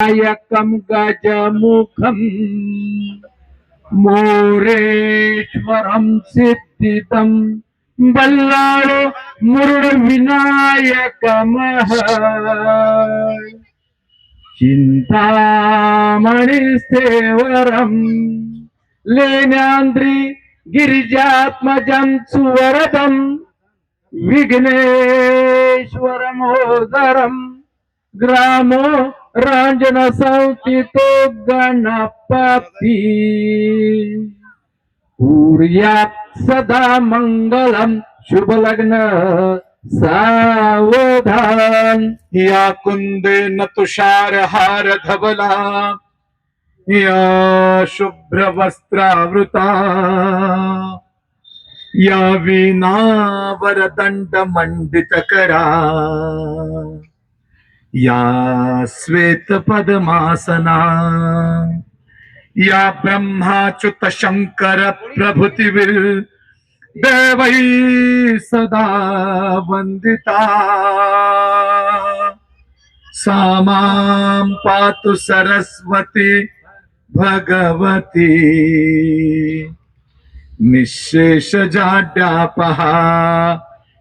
నాయకం గజముఖం మోరేశ్వరం సిద్ధితం బల్లాడు మురుడు వినాయకమహ చింతామణి సేవరం లేనాంద్రి గిరిజాత్మజం సువరదం విఘ్నేశ్వరమోదరం గ్రామో रांजन संचितो गणपती कुर्यात् सदा मंगलम, शुभ लग्न सावधान। या कुंदेन तुषारहार धवला, या शुभ्रवस्त्रावृता या वीणावरदण्ड मण्डितकरा या श्वेतपद्मासना या ब्रह्माच्युत शङ्कर प्रभृतिविर्, देवै सदा वन्दिता। सा माँ पातु सरस्वती भगवती निःशेषजाड्यापः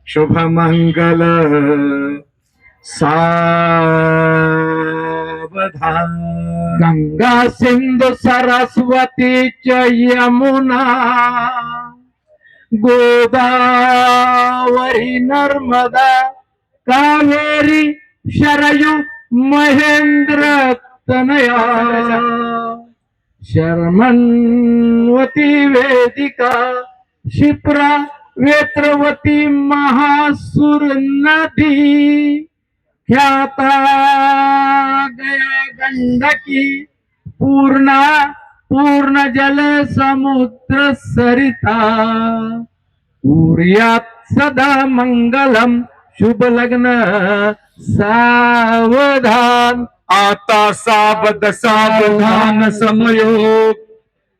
शुभमङ्गल। सावधान। गंगा सिंधु सरस्वती च यमुना। गोदावरी नर्मदा कावेरी शरयू महेंद्र तनया। शर्मन्वती वेदिका क्षिप्रा वेत्रवती महासुर नदी। ख्याता गया गंडकी, पूर्णा पूर्ण जल समुद्र सरिता। उर्यात सदा मंगलम शुभ लग्न सावधान। आता सावध सावधान समयोग,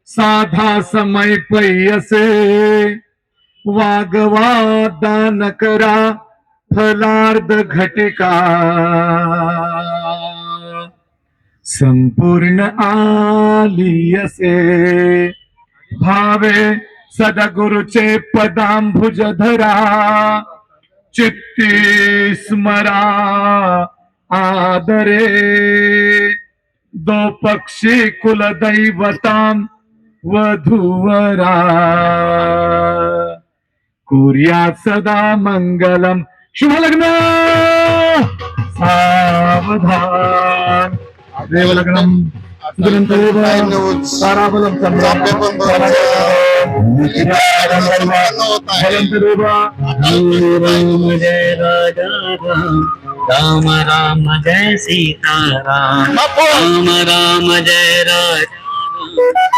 साधा समय पैसे वागवा दान करा फलार्ध घटिका। संपूर्ण आली असे भावे सदगुरुचे पदांभुज धरा। चित्ती स्मरा, आदरे। दो पक्षी कुलदैवतां वधूवरा। कुर्यात् सदा मङ्गलम् शुभलग्न सावधान। देवलग्नम् सुदनन्तरेव ताराबलं फलन्तरेव राम जय राजा राम जय सीता राम राम राम जय राजा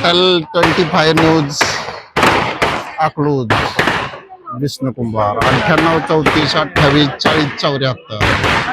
Atal twenty five news Akluj Vishnu Kumbhar अठ्ठ्याण्णव चौतीस अठ्ठावीस चाळीस चौऱ्याहत्तर